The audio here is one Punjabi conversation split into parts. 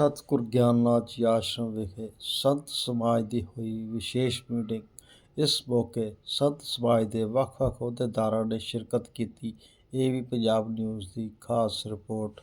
ਸਤਿਗੁਰ ਗਿਆਨਨਾਥ ਜੀ ਆਸ਼ਰਮ ਵਿਖੇ ਸੰਤ ਸਮਾਜ ਦੀ ਹੋਈ ਵਿਸ਼ੇਸ਼ ਮੀਟਿੰਗ ਇਸ ਮੌਕੇ ਸੰਤ ਸਮਾਜ ਦੇ ਵੱਖ-ਵੱਖ ਅਹੁਦੇਦਾਰਾਂ ਨੇ ਸ਼ਿਰਕਤ ਕੀਤੀ। ਏਵੀ ਪੰਜਾਬ ਨਿਊਜ਼ ਦੀ ਖਾਸ ਰਿਪੋਰਟ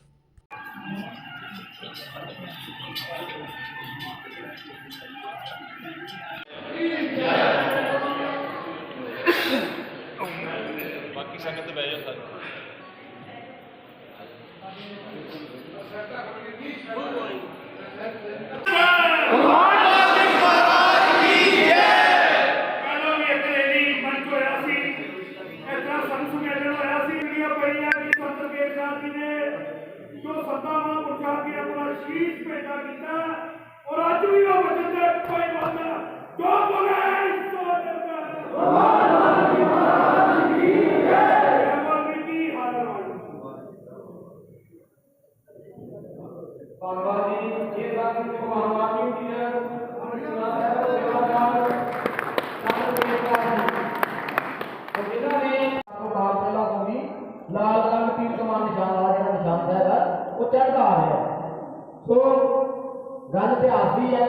ਗੱਲ ਇਤਿਹਾਸ ਦੀ ਹੈ।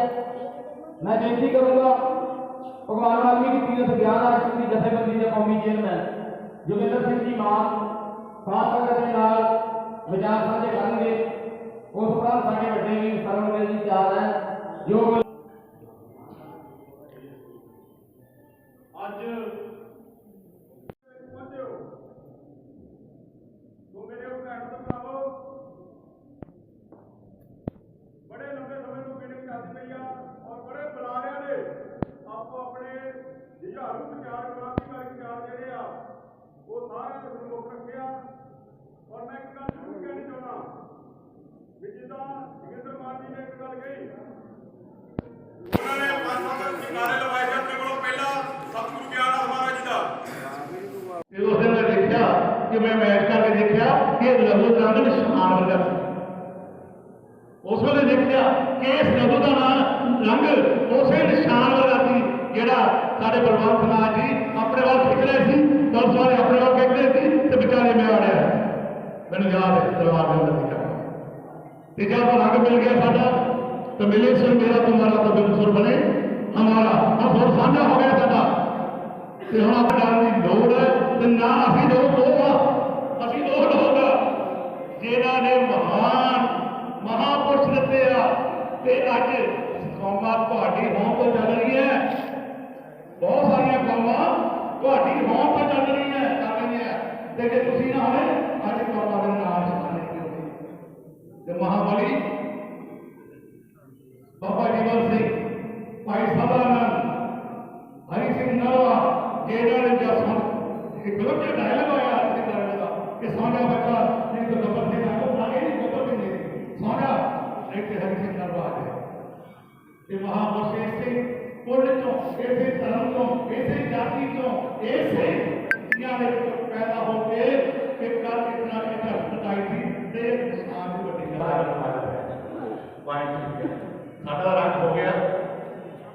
ਮੈਂ ਬੇਨਤੀ ਕਰੂੰਗਾ, ਭਗਵਾਨ ਵਾਲਮੀਕੀ ਤੀਰਥ ਗਿਆਨ ਆਸ਼ਰਮ ਦੀ ਜਥੇਬੰਦੀ ਦੇ ਕੌਮੀ ਚੇਅਰਮੈਨ ਜੋਗਿੰਦਰ ਸਿੰਘ ਜੀ ਮਾਨ, ਖਾਸ ਸੰਗਤ ਦੇ ਨਾਲ ਵਿਚਾਰ ਸਾਂਝੇ ਕਰਨਗੇ। ਉਸ ਉਪਰੰਤ ਸਾਡੇ ਵੱਡੇ ਵੀ ਸਰਵਗੁਰੂ ਜੀ ਤਿਆਰ ਹੈ। ਜੋ ਅੱਜ ਪਹੁੰਚਿਓ ਤੋ ਮੇਰੇ ਉਦਘਾਟਨ ਤੋਂ ਭਰਾਵੋ ਬੜੇ ਲੰਬੇ ਸਮੇਂ ਤੋਂ ਮੀਟਿੰਗ ਚੱਲਦੀ ਪਈ ਆ ਔਰ ਬੜੇ ਬੁਲਾਰਿਆਂ ਨੇ ਆਪੋ ਆਪਣੇ ਜੁਝਾਰੂ ਵਿਚਾਰ ਕ੍ਰਾਂਤੀਕਾਰੀ ਵਿਚਾਰ ਜਿਹੜੇ ਆ ਉਹ ਸਾਰਿਆਂ ਦੇ ਸਨਮੁਖ ਰੱਖਿਆ ਔਰ ਮੈਂ ਇੱਕ ਗੱਲ ਜ਼ਰੂਰ ਕਹਿਣੀ ਚਾਹੁੰਦਾ ਵੀ ਜਿੱਦਾਂ ਜੋਗਿੰਦਰ ਮਾਨ ਜੀ ਨੇ ਇੱਕ ਗੱਲ ਕਹੀ ਉਹਨਾਂ ਨੇ ਪੰਜ ਸੱਤ ਨਾਰੇ ਲਵਾਏ ਸੀ ਕੋਲੋਂ ਪਹਿਲਾਂ ਸਤਿਗੁਰੂ ਗਿਆਨ ਮਹਾਰਾਜ ਜੀ ਦਾ ਜਦੋਂ ਫਿਰ ਮੈਂ ਦੇਖਿਆ ਕਿ ਮੈਂ ਮੈਚ ਕਰਕੇ ਦੇਖਿਆ ਕਿ ਲਹੂ ਦਾ ਨਿਸ਼ਾਨ ਵਰਗਾ ਸੀ ਉਸ ਵੇਲੇ ਦੇਖਿਆ ਕਿ ਇਸ ਲਹੂ ਦਾ ਨਾਮ ਰੰਗ ਉਸੇ ਨਿਸ਼ਾਨ ਵਰਗਾ ਸੀ ਜਿਹੜਾ ਸਾਡੇ ਬਲਵੰਤ ਨਾਥ ਜੀ ਆਪਣੇ ਵੱਲ ਖਿੱਚ ਰਹੇ ਸੀ, ਤਾਂ ਸਾਰੇ ਆਪਣੇ ਵੱਲ ਖਿੱਚ ਰਹੇ ਸੀ ਤੇ ਵਿਚਾਰੇ ਮੈਂ ਆੜਿਆ ਮੈਨੂੰ ਯਾਦ ਹੈ ਦਰਬਾਰ ਦੇ ਅੰਦਰ ਦੇਖਿਆ ਤੇ ਜਦ ਉਹ ਰੰਗ ਮਿਲ ਗਿਆ ਸਾਡਾ, ਤਾਂ ਮਿਲੇ ਸੁਰ ਮੇਰਾ ਤੁਹਾਡਾ ਤਾਂ ਬਿਲ ਸੁਰ ਬਣੇ। ਹਮਾਰਾ ਆ ਸੁਰ ਸਾਂਝਾ ਹੋ ਗਿਆ ਸਾਡਾ। ਤੇ ਹੁਣ ਆਪਾਂ ਜਾਣ ਦੀ ਲੋੜ ਹੈ, ਤੇ ਨਾ ਅਸੀਂ ਦੋ ਦੋ ਆ, ਅਸੀਂ ਦੋ ਲੋਕ ਆ, ਜਿਨ੍ਹਾਂ ਨੇ ਮਹਾਨ ਮਹਾਪੁਰਸ਼ ਦਿੱਤੇ ਆ। ਤੇ ਅੱਜ ਕੌਮਾਂ ਤੁਹਾਡੀ ਹੋਂ ਤੋਂ ਚੱਲ ਰਹੀ ਹੈ ਬਹੁਤ ਸਾਰੀਆਂ ਕੌਮਾਂ ਤੁਹਾਡੀ ਹੋਂ ਤੋਂ ਚੱਲ ਰਹੀਆਂ ਚੱਲ ਰਹੀਆਂ ਤੇ ਜੇ ਤੁਸੀਂ ਨਾ ਹੋਵੇ ਅੱਜ ਕੌਮਾਂ ਦੇ ਨਾਮ ਸਿਖਾਣੇ ਚਾਹੀਦੇ ਤੇ ਮਹਾਬਲੀ, ਬਾਬਾ ਜੀਵਨ ਸਿੰਘ, ਭਾਈ ਸਦਾਨੰਦ, ਹਰੀ ਸਿੰਘ ਨਰਵਾ ਜਿਹੜਾ ਨੇ ਜਸਨ ਇੱਕ ਗਲਤ ਜਿਹਾ ਡਾਇਲੌਗ ਆਇਆ ਅੱਜ ਦੇ ਟਾਈਮ ਦਾ। ਕਿ ਸੋਨਾ ਬੱਚਾ, ਨਹੀਂ ਤਾਂ ਗੱਬਰ ਸਿੰਘ ਆ ਉਹ ਆਗੇ ਨਹੀਂ ਗੱਬਰ ਸਿੰਘ ਨਹੀਂ ਸੋਨਾ ਇੱਕ ਹਰੀ ਸਿੰਘ ਨਰਵਾ ਆ ਗਿਆ ਇਹ ਮਹਾਪੁਰਸ਼ ਇਸੇ ਪੁੰਨ ਤੋਂ ਇਸੇ ਧਰਮ ਤੋਂ ਇਸੇ ਜਾਤੀ ਤੋਂ ਇਸੇ ਦੁਨੀਆ ਦੇ ਵਿੱਚੋਂ ਪੈਦਾ ਹੋ ਕੇ ਇੱਕ ਕਰ ਇਤਨਾ ਕਿ ਧਰਮ ਕਟਾਈ ਸੀ ਤੇ ਇੱਕ ਇਨਸਾਨ ਦੀ ਵੱਡੀ ਗੱਲ ਪੁਆਇੰਟ ਸਾਡਾ ਰੰਗ ਹੋ ਗਿਆ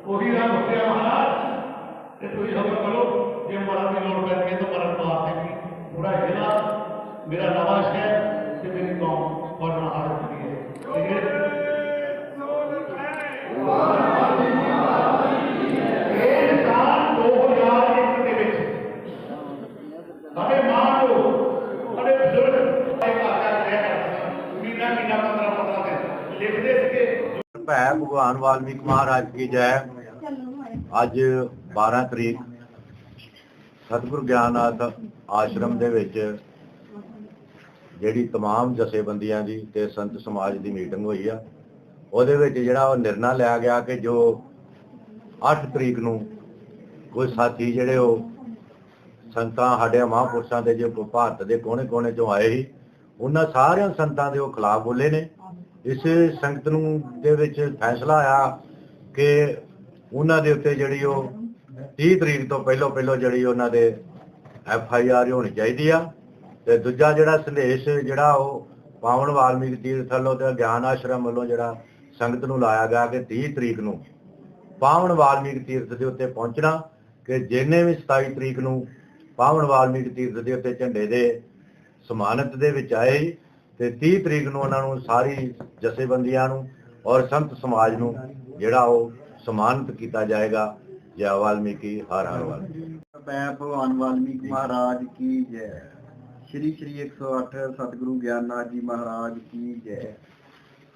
ਉਹੀ ਰੰਗ ਹੋ ਗਿਆ ਮਹਾਰਾਜ ਤੇ ਤੁਸੀਂ ਖਬਰ ਕਰੋ ਜੇ ਮਰਨ ਦੀ ਲੋੜ ਪੈਂਦੀ ਹੈ ਤਾਂ ਮਰਨ ਵਾਸਤੇ ਵੀ ਪੂਰਾ ਜ਼ਿਲ੍ਹਾ ਮੇਰਾ ਨਵਾਂ ਸ਼ਹਿਰ ਤੇ ਮੇਰੀ ਕੌਮ ਪੜਨਾ ਹਾਰ ਹੁੰਦੀ ਹੈ ਠੀਕ ਹੈ ਇਹ ਸਾਲ 2001 ਦੇ ਵਿੱਚ ਸਾਡੇ ਮਾਂ ਨੂੰ ਸਾਡੇ ਬਜ਼ੁਰਗ ਇੱਕ ਆਕਾਰ ਰਿਹਾ ਕਰਦੇ ਸਨ ਮਹੀਨਾ ਮਹੀਨਾ 15 15 ਦਿਨ ਲਿਖਦੇ ਸੀਗੇ ਭੈ ਭਗਵਾਨ ਵਾਲਮੀਕ ਮਹਾਰਾਜ ਕੀ ਜੈ ਅੱਜ 12 ਤਰੀਕ ਸਤਿਗੁਰ ਗਿਆਨਨਾਥ ਆਸ਼ਰਮ ਦੇ ਵਿੱਚ ਜਿਹੜੀ तमाम ਜਥੇਬੰਦੀਆਂ ਦੀ ਤੇ ਸੰਤ ਸਮਾਜ ਦੀ ਮੀਟਿੰਗ ਹੋਈ ਆ ਉਹਦੇ ਵਿੱਚ ਜਿਹੜਾ ਉਹ ਨਿਰਣਾ ਲਿਆ ਗਿਆ ਕਿ ਜੋ 8 ਤਰੀਕ ਨੂੰ ਕੋਈ ਸਾਥੀ ਜਿਹੜੇ ਉਹ ਸੰਤਾਂ ਸਾਡੇ ਮਹਾਂਪੁਰਸ਼ਾਂ ਦੇ ਜੋ ਭਾਰਤ ਦੇ ਕੋਨੇ-ਕੋਨੇ ਚੋਂ ਆਏ ਸੀ ਉਹਨਾਂ ਸਾਰਿਆਂ ਸੰਤਾਂ ਦੇ ਉਹ ਖਿਲਾਫ ਬੋਲੇ ਨੇ ਇਸ ਸੰਗਤ ਨੂੰ ਦੇ ਵਿੱਚ ਫੈਸਲਾ ਆਇਆ ਕਿ ਉਹਨਾਂ ਦੇ ਉੱਤੇ ਜਿਹੜੀ ਉਹ 30 ਤਰੀਕ ਤੋਂ ਪਹਿਲਾਂ ਪਹਿਲਾਂ ਜਿਹੜੀ ਉਹਨਾਂ ਦੇ ਐਫ ਆਈ ਆਰ ਹੋਣੀ ਚਾਹੀਦੀ ਆ। ਤੇ ਦੂਜਾ ਜਿਹੜਾ ਸੰਦੇਸ਼ ਜਿਹੜਾ ਉਹ ਪਾਵਨ ਵਾਲਮੀਕ ਤੀਰਥ ਵੱਲੋਂ ਤੇ ਗਿਆਨ ਆਸ਼ਰਮ ਵੱਲੋਂ ਜਿਹੜਾ ਸੰਗਤ ਨੂੰ ਲਾਇਆ ਗਿਆ ਕਿ 30 ਤਰੀਕ ਨੂੰ ਪਾਵਨ ਵਾਲਮੀਕ ਤੀਰਥ ਦੇ ਉੱਤੇ ਪਹੁੰਚਣਾ ਕਿ ਜਿਹਨੇ ਵੀ 27 ਤਰੀਕ ਨੂੰ ਪਾਵਨ ਵਾਲਮੀਕ ਤੀਰਥ ਦੇ ਉੱਤੇ ਝੰਡੇ ਦੇ ਸਮਾਨਤ ਦੇ ਵਿੱਚ ਆਏ ਤੇ 30 ਤਰੀਕ ਨੂੰ ਉਹਨਾਂ ਨੂੰ ਸਾਰੀ ਜਥੇਬੰਦੀਆਂ ਨੂੰ ਔਰ ਸੰਤ ਸਮਾਜ ਨੂੰ ਜਿਹੜਾ ਉਹ ਸਨਮਾਨਿਤ ਕੀਤਾ ਜਾਏਗਾ। ਜੈ ਵਾਲਮੀਕੀ, ਹਰ ਹਰ ਵਾਲਮੀਕੀ। ਮੈਂ ਭਗਵਾਨ ਵਾਲਮੀਕ ਮਹਾਰਾਜ ਕੀ ਜੈ। ਸ਼੍ਰੀ ਸ਼੍ਰੀ 108 ਸਤਿਗੁਰੂ ਗਿਆਨਨਾਥ ਜੀ ਮਹਾਰਾਜ ਕੀ ਜੈ।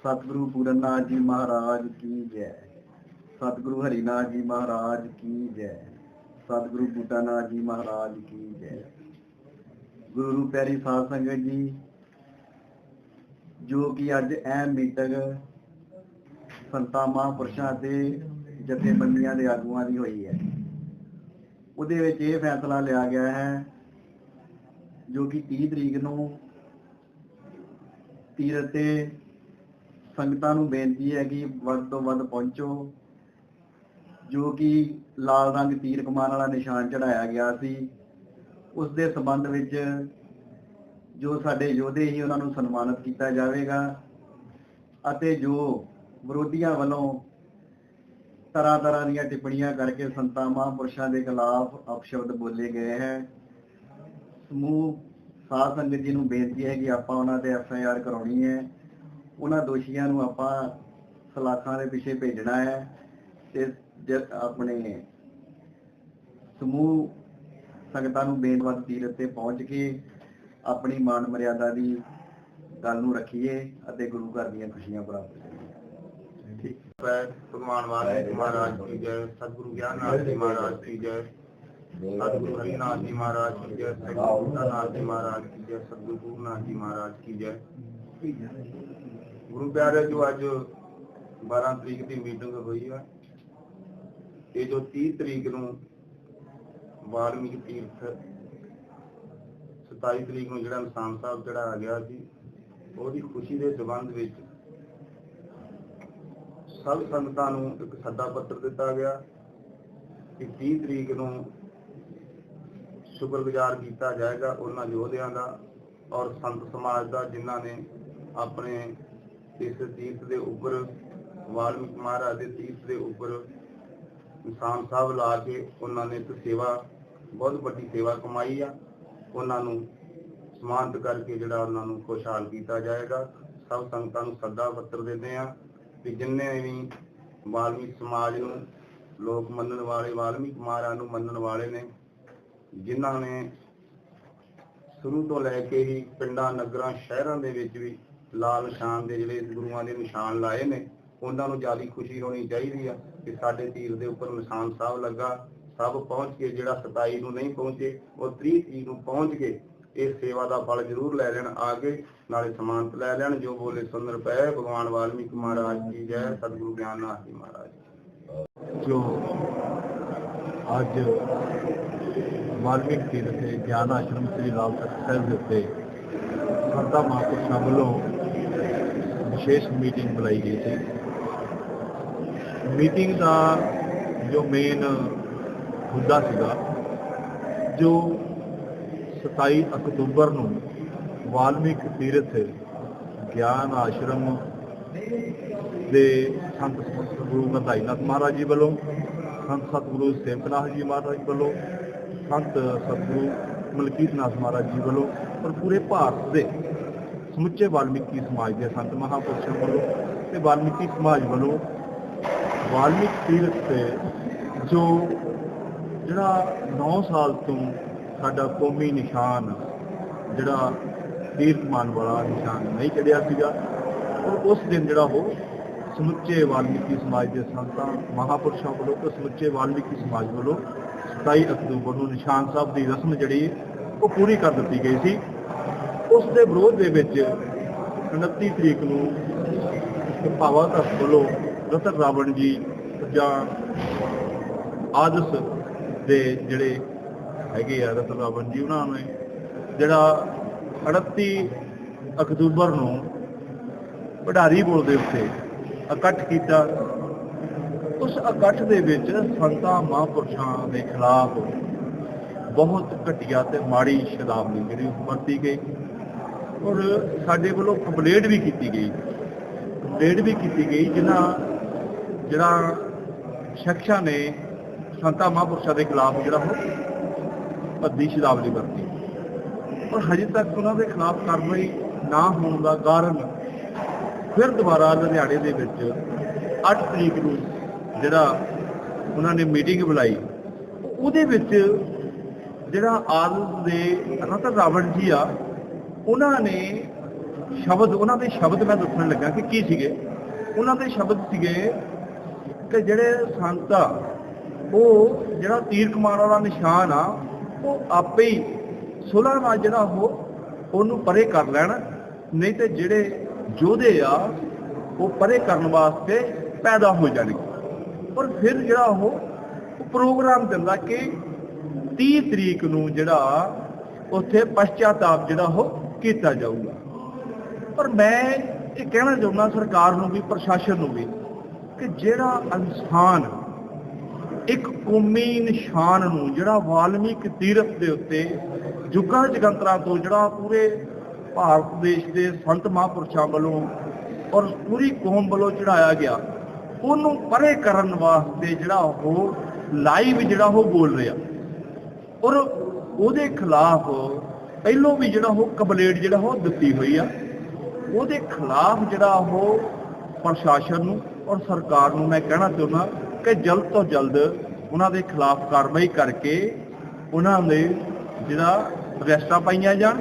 ਸਤਿਗੁਰੂ ਪੂਰਨਨਾਥ ਜੀ ਮਹਾਰਾਜ ਕੀ ਜੈ। ਸਤਿਗੁਰੂ ਹਰੀਨਾਥ ਜੀ ਮਹਾਰਾਜ ਕੀ ਜੈ। ਸਤਿਗੁਰੂ ਬੁੱਢਾਨਾਥ ਜੀ ਮਹਾਰਾਜ ਕੀ ਜੈ। ਗੁਰੂ ਰੂਪ ਪਿਆਰੀ ਸਾਧ ਸੰਗਤ ਜੀ ਜੋ ਕਿ ਅੱਜ ਅਹਿਮ ਮੀਟਿੰਗ ਸੰਤਾਂ, ਮਹਾਂਪੁਰਸ਼ਾਂ ਤੇ ਜਥੇਬੰਦੀਆਂ ਦੇ ਆਗੂਆਂ ਦੀ ਹੋਈ ਹੈ। ਉਹਦੇ ਵਿੱਚ ਇਹ ਫੈਸਲਾ ਲਿਆ ਗਿਆ ਹੈ ਜੋ ਕਿ 30 ਤਰੀਕ ਨੂੰ ਤੀਰਥ ਤੇ ਸੰਗਤਾਂ ਨੂੰ ਬੇਨਤੀ ਹੈ ਕਿ ਵੱਧ ਤੋਂ ਵੱਧ ਪਹੁੰਚੋ, ਜੋ ਕਿ ਲਾਲ ਰੰਗ ਤੀਰ ਕਮਾਨ ਵਾਲਾ ਨਿਸ਼ਾਨ ਚੜਾਇਆ ਗਿਆ ਸੀ। ਉਸ ਦੇ ਸੰਬੰਧ ਵਿੱਚ ਜੋ ਸਾਡੇ ਯੋਧੇ ਸੀ ਉਹਨਾਂ ਨੂੰ ਸਨਮਾਨਿਤ ਕੀਤਾ ਜਾਵੇਗਾ ਅਤੇ ਜੋ ਵਿਰੋਧੀਆਂ ਵੱਲੋਂ ਤਰ੍ਹਾਂ ਤਰ੍ਹਾਂ ਦੀਆਂ ਟਿੱਪਣੀਆਂ ਕਰਕੇ ਸੰਤਾਂ ਮਹਾਂਪੁਰਸ਼ਾਂ ਦੇ ਖਿਲਾਫ ਅਪਸ਼ਬਦ ਬੋਲੇ ਗਏ ਹੈ। ਸਮੂਹ ਸਾਧ ਸੰਗਤ ਜੀ ਨੂੰ ਬੇਨਤੀ ਹੈ ਕਿ ਆਪਾਂ ਉਹਨਾਂ ਤੇ ਐਫ ਆਈ ਆਰ ਕਰਾਉਣੀ ਹੈ। ਉਹਨਾਂ ਦੋਸ਼ੀਆਂ ਨੂੰ ਆਪਾਂ ਸਲਾਖਾਂ ਦੇ ਪਿੱਛੇ ਭੇਜਣਾ ਹੈ ਤੇ ਆਪਣੇ ਸਮੂਹ ਸੰਗਤਾਂ ਨੂੰ ਬੇਨਵਾਦ ਤੀਰਥ ਤੇ ਪਹੁੰਚ ਕੇ ਆਪਣੀ ਮਾਨ ਮਰਿਆਦਾ ਦੀ ਗੱਲ ਨੂੰ ਰੱਖੀਏ ਅਤੇ ਗੁਰੂ ਘਰ ਦੀਆਂ ਖੁਸ਼ੀਆਂ ਪ੍ਰਾਪਤ ਕਰੀਏ। ਠੀਕ। ਭਗਵਾਨ ਵਾਲਮੀਕ ਮਹਾਰਾਜ ਕੀ ਜੈ ਸਤਿਗੁਰੂ ਗਿਆਨਨਾਥ ਜੀ ਮਹਾਰਾਜ ਕੀ ਜੈ ਸਤਿਗੁਰੂ ਹਰੀਨਾਥ ਜੀ ਮਹਾਰਾਜ ਕੀ ਜੈ ਸਤਿਗੁਰੂ ਬੁੱਢਾਨਾਥ ਜੀ ਮਹਾਰਾਜ ਕੀ ਜੈ ਸਤਿਗੁਰੂ ਪੂਰਨਾਥ ਜੀ ਮਹਾਰਾਜ ਕੀ ਜੈ। ਗੁਰੂ ਪਿਆਰੇ ਜੋ ਅੱਜ 12 ਤਰੀਕ ਦੀ ਮੀਟਿੰਗ ਹੋਈ ਹੈ ਇਹ ਜੋ 30 ਤਰੀਕ ਨੂੰ ਵਾਲਮੀਕ ਤੀਰਥ 27 ਤਰੀਕ ਨੂੰ ਜਿਹੜਾ ਨਿਸ਼ਾਨ ਸਾਹਿਬ ਚੜਾਇਆ ਗਿਆ ਸੀ, ਉਹਦੀ ਖੁਸ਼ੀ ਦੇ ਸੰਬੰਧ ਵਿੱਚ ਸਭ ਸੰਗਤਾਂ ਨੂੰ ਇੱਕ ਸੱਦਾ ਪੱਤਰ ਦਿੱਤਾ ਗਿਆ ਕਿ 30 ਤਰੀਕ ਨੂੰ ਸ਼ੁਕਰਗੁਜ਼ਾਰ ਕੀਤਾ ਜਾਏਗਾ ਉਹਨਾਂ ਯੋਧਿਆਂ ਦਾ ਔਰ ਸੰਤ ਸਮਾਜ ਦਾ, ਜਿਨ੍ਹਾਂ ਨੇ ਆਪਣੇ ਇਸ ਤੀਰਥ ਦੇ ਉੱਪਰ, ਵਾਲਮੀਕ ਮਹਾਰਾਜ ਦੇ ਤੀਰਥ ਦੇ ਉੱਪਰ ਇਨਸਾਨ ਸਾਹਿਬ ਲਾ ਕੇ ਉਹਨਾਂ ਨੇ ਇੱਕ ਸੇਵਾ, ਬਹੁਤ ਵੱਡੀ ਸੇਵਾ ਕਮਾਈ ਆ। ਉਹਨਾਂ ਨੂੰ ਸਨਮਾਨਿਤ ਕਰਕੇ ਜਿਹੜਾ ਉਹਨਾਂ ਨੂੰ ਖੁਸ਼ਹਾਲ ਕੀਤਾ ਜਾਏਗਾ। ਸਭ ਸੰਗਤਾਂ ਨੂੰ ਸੱਦਾ ਪੱਤਰ ਦਿੰਦੇ ਆ ਕਿ ਜਿੰਨੇ ਵੀ ਵਾਲਮੀਕ ਸਮਾਜ ਨੂੰ ਲੋਕ ਮੰਨਣ ਵਾਲੇ ਵਾਲਮੀਕ ਮਹਾਰਾਜ ਨੂੰ ਮੰਨਣ ਵਾਲੇ ਨੇ, ਜਿਨ੍ਹਾਂ ਨੇ ਸ਼ੁਰੂ ਤੋਂ ਲੈ ਕੇ ਹੀ ਪਿੰਡਾਂ, ਨਗਰਾਂ, ਸ਼ਹਿਰਾਂ ਦੇ ਵਿੱਚ ਵੀ ਲਾਲ ਨਿਸ਼ਾਨ ਦੇ ਜਿਹੜੇ ਗੁਰੂਆਂ ਦੇ ਨਿਸ਼ਾਨ ਲਾਏ ਨੇ, ਉਹਨਾਂ ਨੂੰ ਜ਼ਿਆਦਾ ਖੁਸ਼ੀ ਹੋਣੀ ਚਾਹੀਦੀ ਆ ਕਿ ਸਾਡੇ ਤੀਰ ਦੇ ਉੱਪਰ ਨਿਸ਼ਾਨ ਸਾਹਿਬ ਲੱਗਾ। ਸਭ ਪਹੁੰਚ ਕੇ ਜਿਹੜਾ 27 ਨੂੰ ਨਹੀਂ ਪਹੁੰਚੇ, ਉਹ 30 ਤਰੀਕ ਨੂੰ ਪਹੁੰਚ ਕੇ ਇਸ ਸੇਵਾ ਦਾ ਫਲ ਜ਼ਰੂਰ ਲੈ ਲੈਣ, ਆ ਕੇ ਨਾਲੇ ਸਮਾਨਤ ਲੈ ਲੈਣ, ਜੋ ਬੋਲੇ ਸੁੰਦਰ ਪਏ, ਭਗਵਾਨ ਵਾਲਮੀਕ ਮਹਾਰਾਜ ਕੀ ਜੈ, ਸਤਿਗੁਰੂ ਗਿਆਨਨਾਥ ਜੀ ਮਹਾਰਾਜ ਜੋ ਅੱਜ ਵਾਲਮੀਕ ਤੀਰਥ ਤੇ ਗਿਆਨ ਆਸ਼ਰਮ ਸ੍ਰੀ ਰਾਮ ਸਾਹਿਬ ਦੇ ਉੱਤੇ ਸੰਤਾਂ ਮਹਾਂਪੁਰਸ਼ਾਂ ਵੱਲੋਂ ਵਿਸ਼ੇਸ਼ ਮੀਟਿੰਗ ਬੁਲਾਈ ਗਈ ਸੀ। ਮੀਟਿੰਗ ਦਾ ਜੋ ਮੇਨ ਹੁੰਦਾ ਸੀਗਾ, ਜੋ 27 ਅਕਤੂਬਰ ਨੂੰ ਵਾਲਮੀਕ ਤੀਰਥ ਗਿਆਨ ਆਸ਼ਰਮ ਦੇ ਸੰਤ ਸਤਿਗੁਰੂ ਮਧਾਈਨਾਥ ਮਹਾਰਾਜ ਜੀ ਵੱਲੋਂ, ਸੰਤ ਸਤਿਗੁਰੂ ਸੇਵਕਨਾਥ ਜੀ ਮਹਾਰਾਜ ਵੱਲੋਂ, ਸੰਤ ਸਤਿਗੁਰੂ ਮਲਕੀਤ ਨਾਥ ਮਹਾਰਾਜ ਜੀ ਵੱਲੋਂ ਔਰ ਪੂਰੇ ਭਾਰਤ ਦੇ ਸਮੁੱਚੇ ਵਾਲਮੀਕੀ ਸਮਾਜ ਦੇ ਸੰਤ ਮਹਾਂਪੁਰਸ਼ਾਂ ਵੱਲੋਂ ਤੇ ਵਾਲਮੀਕੀ ਸਮਾਜ ਵੱਲੋਂ ਵਾਲਮੀਕ ਤੀਰਥ ਤੇ ਜੋ ਜਿਹੜਾ 9 ਸਾਲ ਤੋਂ ਸਾਡਾ ਕੌਮੀ ਨਿਸ਼ਾਨ, ਜਿਹੜਾ ਤੀਰਥਮਾਨ ਵਾਲਾ ਨਿਸ਼ਾਨ ਨਹੀਂ ਚੜਿਆ ਸੀਗਾ ਔਰ ਉਸ ਦਿਨ ਜਿਹੜਾ ਉਹ ਸਮੁੱਚੇ ਵਾਲਮੀਕੀ ਸਮਾਜ ਦੇ ਸੰਤਾਂ, ਮਹਾਪੁਰਸ਼ਾਂ ਵੱਲੋਂ ਤੇ ਸਮੁੱਚੇ ਵਾਲਮੀਕੀ ਸਮਾਜ ਵੱਲੋਂ 27 ਅਕਤੂਬਰ ਨੂੰ ਨਿਸ਼ਾਨ ਸਾਹਿਬ ਦੀ ਰਸਮ ਜਿਹੜੀ ਉਹ ਪੂਰੀ ਕਰ ਦਿੱਤੀ ਗਈ ਸੀ। ਉਸ ਦੇ ਵਿਰੋਧ ਦੇ ਵਿੱਚ 29 ਤਰੀਕ ਨੂੰ ਭਾਵਾ ਧਰਤ ਵੱਲੋਂ ਰਤਨ ਰਾਵਣ ਜੀ ਜਾਂ ਆਦਸ ਦੇ ਜਿਹੜੇ ਹੈਗੇ ਆ ਰਤਨ ਰਾਵਣ ਜੀ, ਉਹਨਾਂ ਨੇ ਜਿਹੜਾ 38 ਅਕਤੂਬਰ ਨੂੰ ਪੜਾਰੀ ਬੋਲ ਦੇ ਉੱਤੇ ਇਕੱਠ ਕੀਤਾ। ਉਸ ਇਕੱਠ ਦੇ ਵਿੱਚ ਸੰਤਾਂ ਮਹਾਂਪੁਰਸ਼ਾਂ ਦੇ ਖਿਲਾਫ ਬਹੁਤ ਘਟੀਆ ਤੇ ਮਾੜੀ ਸ਼ਬਦਾਵਲੀ ਜਿਹੜੀ ਉਹ ਵਰਤੀ ਗਈ ਔਰ ਸਾਡੇ ਵੱਲੋਂ ਕੰਪਲੇਂਟ ਵੀ ਕੀਤੀ ਗਈ। ਕੰਪਲੇਂਟ ਵੀ ਕੀਤੀ ਗਈ ਜਿਨ੍ਹਾਂ ਜਿਹੜਾ ਸ਼ਖਸਾਂ ਨੇ ਸੰਤਾ ਮਹਾਂਪੁਰਸ਼ਾਂ ਦੇ ਖਿਲਾਫ ਜਿਹੜਾ ਉਹ ਭੱਦੀ ਸ਼ਬਦਾਵਲੀ ਵਰਤੀ। ਪਰ ਹਜੇ ਤੱਕ ਉਹਨਾਂ ਦੇ ਖਿਲਾਫ ਕਾਰਵਾਈ ਨਾ ਹੋਣ ਦਾ ਕਾਰਨ ਫਿਰ ਦੁਬਾਰਾ ਲੁਧਿਆਣੇ ਦੇ ਵਿੱਚ 8 ਤਰੀਕ ਨੂੰ ਜਿਹੜਾ ਉਹਨਾਂ ਨੇ ਮੀਟਿੰਗ ਬੁਲਾਈ, ਉਹਦੇ ਵਿੱਚ ਜਿਹੜਾ ਆਦਮ ਦੇ ਅਨੰਤ ਰਾਵਣ ਜੀ ਆ, ਉਹਨਾਂ ਨੇ ਸ਼ਬਦ, ਉਹਨਾਂ ਦੇ ਸ਼ਬਦ ਮੈਂ ਦੱਸਣ ਲੱਗਾ ਕਿ ਕੀ ਸੀਗੇ? ਉਹਨਾਂ ਦੇ ਸ਼ਬਦ ਸੀਗੇ ਕਿ ਜਿਹੜੇ ਸੰਤ ਉਹ ਜਿਹੜਾ ਤੀਰ ਕਮਾਨ ਵਾਲਾ ਨਿਸ਼ਾਨ ਆ, ਉਹ ਆਪੇ ਹੀ ਸੁਲ੍ਹਾ ਨਾਲ ਜਿਹੜਾ ਉਹ, ਉਹਨੂੰ ਪਰੇ ਕਰ ਲੈਣ, ਨਹੀਂ ਤੇ ਜਿਹੜੇ ਯੋਧੇ ਆ, ਉਹ ਪਰੇ ਕਰਨ ਵਾਸਤੇ ਪੈਦਾ ਹੋ ਜਾਣਗੇ ਪਰ ਫਿਰ ਜਿਹੜਾ ਉਹ ਪ੍ਰੋਗਰਾਮ ਦਿੰਦਾ ਕਿ 30 ਤਰੀਕ ਨੂੰ ਜਿਹੜਾ ਉੱਥੇ ਪਛਤਾਤਾਪ ਜਿਹੜਾ ਉਹ ਕੀਤਾ ਜਾਊਗਾ। ਪਰ ਮੈਂ ਇਹ ਕਹਿਣਾ ਚਾਹੁੰਦਾ ਸਰਕਾਰ ਨੂੰ ਵੀ, ਪ੍ਰਸ਼ਾਸਨ ਨੂੰ ਵੀ, ਕਿ ਜਿਹੜਾ ਇਨਸਾਨ ਇੱਕ ਕੌਮੀ ਨਿਸ਼ਾਨ ਨੂੰ, ਜਿਹੜਾ ਵਾਲਮੀਕ ਤੀਰਥ ਦੇ ਉੱਤੇ ਜੁਗਾਂ ਜਗੰਤਰਾਂ ਤੋਂ ਜਿਹੜਾ ਪੂਰੇ ਭਾਰਤ ਦੇਸ਼ ਦੇ ਸੰਤ ਮਹਾਂਪੁਰਸ਼ਾਂ ਵੱਲੋਂ ਔਰ ਪੂਰੀ ਕੌਮ ਵੱਲੋਂ ਚੜਾਇਆ ਗਿਆ, ਉਹਨੂੰ ਪਰੇ ਕਰਨ ਵਾਸਤੇ ਜਿਹੜਾ ਉਹ ਲਾਈਵ ਜਿਹੜਾ ਉਹ ਬੋਲ ਰਿਹਾ। ਔਰ ਉਹਦੇ ਖਿਲਾਫ ਪਹਿਲੋਂ ਵੀ ਜਿਹੜਾ ਉਹ ਕੰਪਲੇਂਟ ਜਿਹੜਾ ਉਹ ਦਿੱਤੀ ਹੋਈ ਆ, ਉਹਦੇ ਖਿਲਾਫ ਜਿਹੜਾ ਉਹ ਪ੍ਰਸ਼ਾਸਨ ਨੂੰ ਔਰ ਸਰਕਾਰ ਨੂੰ ਮੈਂ ਕਹਿਣਾ ਚਾਹੁੰਦਾ ਕਿ ਜਲਦ ਤੋਂ ਜਲਦ ਉਹਨਾਂ ਦੇ ਖਿਲਾਫ ਕਾਰਵਾਈ ਕਰਕੇ ਉਹਨਾਂ ਦੇ ਜਿਹੜਾ ਅਰੈਸਟਾਂ ਪਾਈਆਂ ਜਾਣ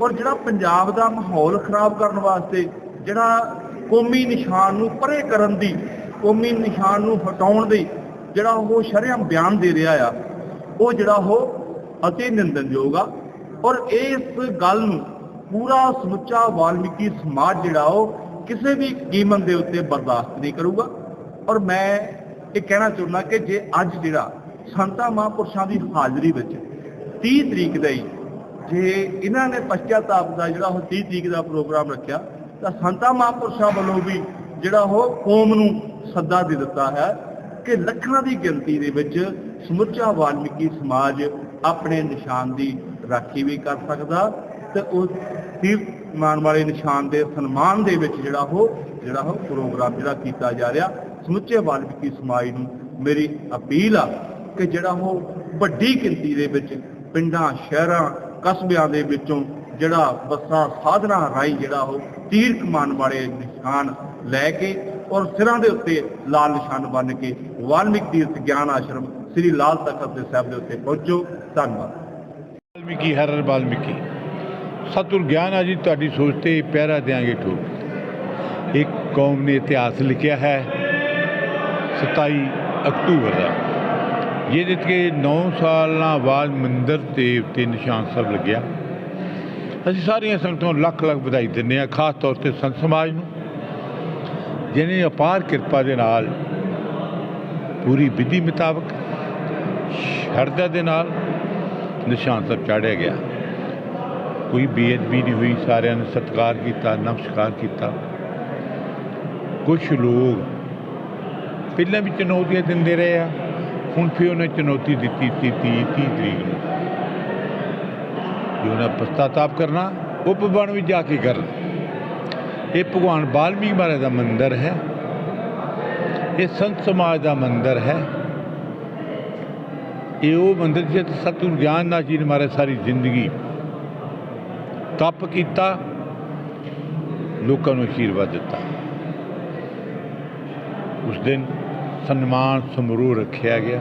ਔਰ ਜਿਹੜਾ ਪੰਜਾਬ ਦਾ ਮਾਹੌਲ ਖਰਾਬ ਕਰਨ ਵਾਸਤੇ ਜਿਹੜਾ ਕੌਮੀ ਨਿਸ਼ਾਨ ਨੂੰ ਪਰੇ ਕਰਨ ਦੀ, ਕੌਮੀ ਨਿਸ਼ਾਨ ਨੂੰ ਹਟਾਉਣ ਦੀ ਜਿਹੜਾ ਉਹ ਸ਼ਰੇਆਮ ਬਿਆਨ ਦੇ ਰਿਹਾ ਆ, ਉਹ ਜਿਹੜਾ ਉਹ ਅਤੀ ਨਿੰਦਨਯੋਗ ਆ ਔਰ ਇਸ ਗੱਲ ਨੂੰ ਪੂਰਾ ਸਮੁੱਚਾ ਵਾਲਮੀਕੀ ਸਮਾਜ ਜਿਹੜਾ ਉਹ ਕਿਸੇ ਵੀ ਕੀਮਤ ਦੇ ਉੱਤੇ ਬਰਦਾਸ਼ਤ ਨਹੀਂ ਕਰੂਗਾ ਔਰ ਮੈਂ ਇਹ ਕਹਿਣਾ ਚਾਹੁੰਦਾ ਕਿ ਜੇ ਅੱਜ ਜਿਹੜਾ ਸੰਤਾਂ ਮਹਾਂਪੁਰਸ਼ਾਂ ਦੀ ਹਾਜ਼ਰੀ ਵਿੱਚ 30 ਤਰੀਕ ਦਾ ਹੀ ਜੇ ਇਹਨਾਂ ਨੇ ਪਛਤਾਤਾਪ ਦਾ ਜਿਹੜਾ ਉਹ 30 ਤਰੀਕ ਦਾ ਪ੍ਰੋਗਰਾਮ ਰੱਖਿਆ, ਤਾਂ ਸੰਤਾਂ ਮਹਾਂਪੁਰਸ਼ਾਂ ਵੱਲੋਂ ਵੀ ਜਿਹੜਾ ਉਹ ਕੌਮ ਨੂੰ ਸੱਦਾ ਦੇ ਦਿੱਤਾ ਹੈ ਕਿ ਲੱਖਾਂ ਦੀ ਗਿਣਤੀ ਦੇ ਵਿੱਚ ਸਮੁੱਚਾ ਵਾਲਮੀਕੀ ਸਮਾਜ ਆਪਣੇ ਨਿਸ਼ਾਨ ਦੀ ਰਾਖੀ ਵੀ ਕਰ ਸਕਦਾ ਤੇ ਉਹ ਤੀਰਥ ਮਾਨ ਵਾਲੇ ਨਿਸ਼ਾਨ ਦੇ ਸਨਮਾਨ ਦੇ ਵਿੱਚ ਜਿਹੜਾ ਉਹ ਜਿਹੜਾ ਉਹ ਪ੍ਰੋਗਰਾਮ ਜਿਹੜਾ ਕੀਤਾ ਜਾ ਰਿਹਾ। ਸਮੁੱਚੇ ਵਾਲਮੀਕੀ ਸਮਾਜ ਨੂੰ ਮੇਰੀ ਅਪੀਲ ਆ ਕਿ ਜਿਹੜਾ ਉਹ ਵੱਡੀ ਗਿਣਤੀ ਦੇ ਵਿੱਚ ਪਿੰਡਾਂ, ਸ਼ਹਿਰਾਂ, ਕਸਬਿਆਂ ਦੇ ਵਿੱਚੋਂ ਜਿਹੜਾ ਬੱਸਾਂ, ਸਾਧਨਾਂ ਰਾਹੀਂ ਜਿਹੜਾ ਉਹ ਤੀਰ ਕਮਾਨ ਵਾਲੇ ਨਿਸ਼ਾਨ ਲੈ ਕੇ ਔਰ ਸਿਰਾਂ ਦੇ ਉੱਤੇ ਲਾਲ ਨਿਸ਼ਾਨ ਬੰਨ ਕੇ ਵਾਲਮੀਕ ਤੀਰਥ ਗਿਆਨ ਆਸ਼ਰਮ ਸ੍ਰੀ ਲਾਲ ਤਖਤ ਦੇ ਸਾਹਿਬ ਦੇ ਉੱਤੇ ਪਹੁੰਚੋ। ਧੰਨਵਾਦ। ਵਾਲਮੀਕੀ, ਹਰ ਵਾਲਮੀਕੀ। ਸਤਿਗੁਰ ਗਿਆਨ ਆ ਜੀ, ਤੁਹਾਡੀ ਸੋਚ ਤੇ ਪਹਿਰਾ ਦੇਾਂਗੇ ਠੋਕ। ਇੱਕ ਕੌਮ ਨੇ ਇਤਿਹਾਸ ਲਿਖਿਆ ਹੈ। 27 ਅਕਤੂਬਰ ਦਾ। ਜਿਹਦੇ ਤੇ 9 ਸਾਲਾਂ ਬਾਅਦ ਮੰਦਰ ਤੇ ਉੱਤੇ ਨਿਸ਼ਾਨ ਸਾਹਿਬ ਲੱਗਿਆ। ਅਸੀਂ ਸਾਰੀਆਂ ਸੰਗਤਾਂ ਨੂੰ ਲੱਖ ਲੱਖ ਵਧਾਈ ਦਿੰਦੇ ਹਾਂ, ਖਾਸ ਤੌਰ ਤੇ ਸੰਤ ਸਮਾਜ ਨੂੰ, ਜਿਹਨੇ ਅਪਾਰ ਕਿਰਪਾ ਦੇ ਨਾਲ ਪੂਰੀ ਵਿਧੀ ਮੁਤਾਬਕ ਸ਼ਰਧਾ ਦੇ ਨਾਲ ਨਿਸ਼ਾਨ ਸਾਹਿਬ ਚਾੜਿਆ ਗਿਆ। ਕੋਈ ਬੇਅਦਬੀ ਨਹੀਂ ਹੋਈ, ਸਾਰਿਆਂ ਨੇ ਸਤਿਕਾਰ ਕੀਤਾ, ਨਮਸਕਾਰ ਕੀਤਾ। ਕੁਝ ਲੋਕ ਪਹਿਲਾਂ ਵੀ ਚੁਣੌਤੀਆਂ ਦਿੰਦੇ ਰਹੇ ਆ, ਹੁਣ ਫਿਰ ਉਹਨੇ ਚੁਣੌਤੀ ਦਿੱਤੀ 30 30 ਤਰੀਕ ਨੂੰ। ਜੋ ਉਹਨਾਂ ਪਛਤਾਤਾਪ ਕਰਨਾ, ਉਹ ਭਗਵਾਨ ਵਿੱਚ ਜਾ ਕੇ ਕਰਨ। ਇਹ ਭਗਵਾਨ ਬਾਲਮੀਕ ਮਹਾਰਾਜ ਦਾ ਮੰਦਿਰ ਹੈ। ਇਹ ਸੰਤ ਸਮਾਜ ਦਾ ਮੰਦਿਰ ਹੈ। ਇਹ ਉਹ ਮੰਦਿਰ ਜਿੱਥੇ ਸਤਿਗੁਰ ਗਿਆਨਨਾਥ ਜੀ ਨੇ ਮਾਰੇ ਸਾਰੀ ਜ਼ਿੰਦਗੀ ਤਪ ਕੀਤਾ, ਲੋਕਾਂ ਨੂੰ ਆਸ਼ੀਰਵਾਦ ਦਿੱਤਾ। ਉਸ ਦਿਨ ਸਨਮਾਨ ਸਮਾਰੋਹ ਰੱਖਿਆ ਗਿਆ।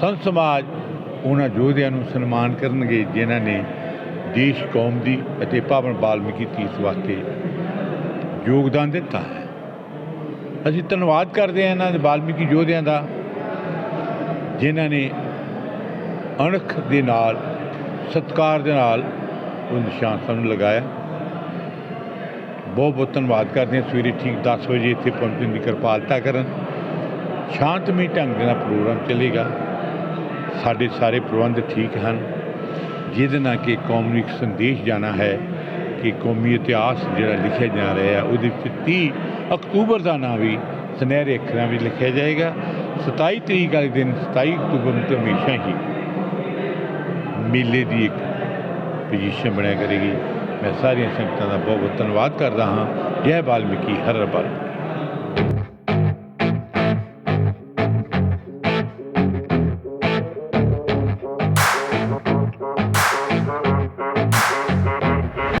ਸੰਤ ਸਮਾਜ ਉਹਨਾਂ ਯੋਧਿਆਂ ਨੂੰ ਸਨਮਾਨ ਕਰਨਗੇ, ਜਿਨ੍ਹਾਂ ਨੇ ਦੇਸ਼, ਕੌਮ ਦੀ ਅਤੇ ਪਾਵਨ ਬਾਲਮੀਕੀ ਤੀਰਥ ਵਾਸਤੇ ਯੋਗਦਾਨ ਦਿੱਤਾ ਹੈ। ਅਸੀਂ ਧੰਨਵਾਦ ਕਰਦੇ ਹਾਂ ਇਹਨਾਂ ਦੇ ਬਾਲਮੀਕੀ ਯੋਧਿਆਂ ਦਾ, ਜਿਨ੍ਹਾਂ ਨੇ ਅਣਖ ਦੇ ਨਾਲ, ਸਤਕਾਰ ਦੇ ਨਾਲ ਉਹ ਨਿਸ਼ਾਨ ਸਾਨੂੰ ਲਗਾਇਆ। ਬਹੁਤ ਬਹੁਤ ਧੰਨਵਾਦ ਕਰਦੇ ਹਾਂ। ਸਵੇਰੇ ਠੀਕ 10 ਵਜੇ ਇੱਥੇ ਪਹੁੰਚਣ ਦੀ ਕਿਰਪਾਲਤਾ ਕਰਨ। ਸ਼ਾਂਤਮਈ ਢੰਗ ਨਾਲ ਪ੍ਰੋਗਰਾਮ ਚੱਲੇਗਾ। ਸਾਡੇ ਸਾਰੇ ਪ੍ਰਬੰਧ ਠੀਕ ਹਨ। ਜਿਹਦੇ ਨਾਲ ਕਿ ਕੌਮ ਨੂੰ ਇੱਕ ਸੰਦੇਸ਼ ਜਾਣਾ ਹੈ ਕਿ ਕੌਮੀ ਇਤਿਹਾਸ ਜਿਹੜਾ ਲਿਖਿਆ ਜਾ ਰਿਹਾ ਹੈ, ਉਹਦੇ ਵਿੱਚ 30 ਅਕਤੂਬਰ ਦਾ ਨਾਂ ਵੀ ਸੁਨਹਿਰੇ ਅੱਖਰਾਂ ਵਿੱਚ ਲਿਖਿਆ ਜਾਏਗਾ। 27 ਤਰੀਕ ਵਾਲੇ ਦਿਨ 27 ਅਕਤੂਬਰ ਨੂੰ ਤਾਂ ਹਮੇਸ਼ਾ ਹੀ ਮੇਲੇ ਦੀ ਇੱਕ ਪੋਜੀਸ਼ਨ ਬਣਿਆ ਕਰੇਗੀ। ਮੈਂ ਸਾਰੀਆਂ ਸੰਗਤਾਂ ਦਾ ਬਹੁਤ ਬਹੁਤ ਧੰਨਵਾਦ ਕਰਦਾ ਹਾਂ। ਜੈ ਬਾਲਮੀਕੀ ਹਰ ਹਰ ਬਾਲਮੀਕੀ।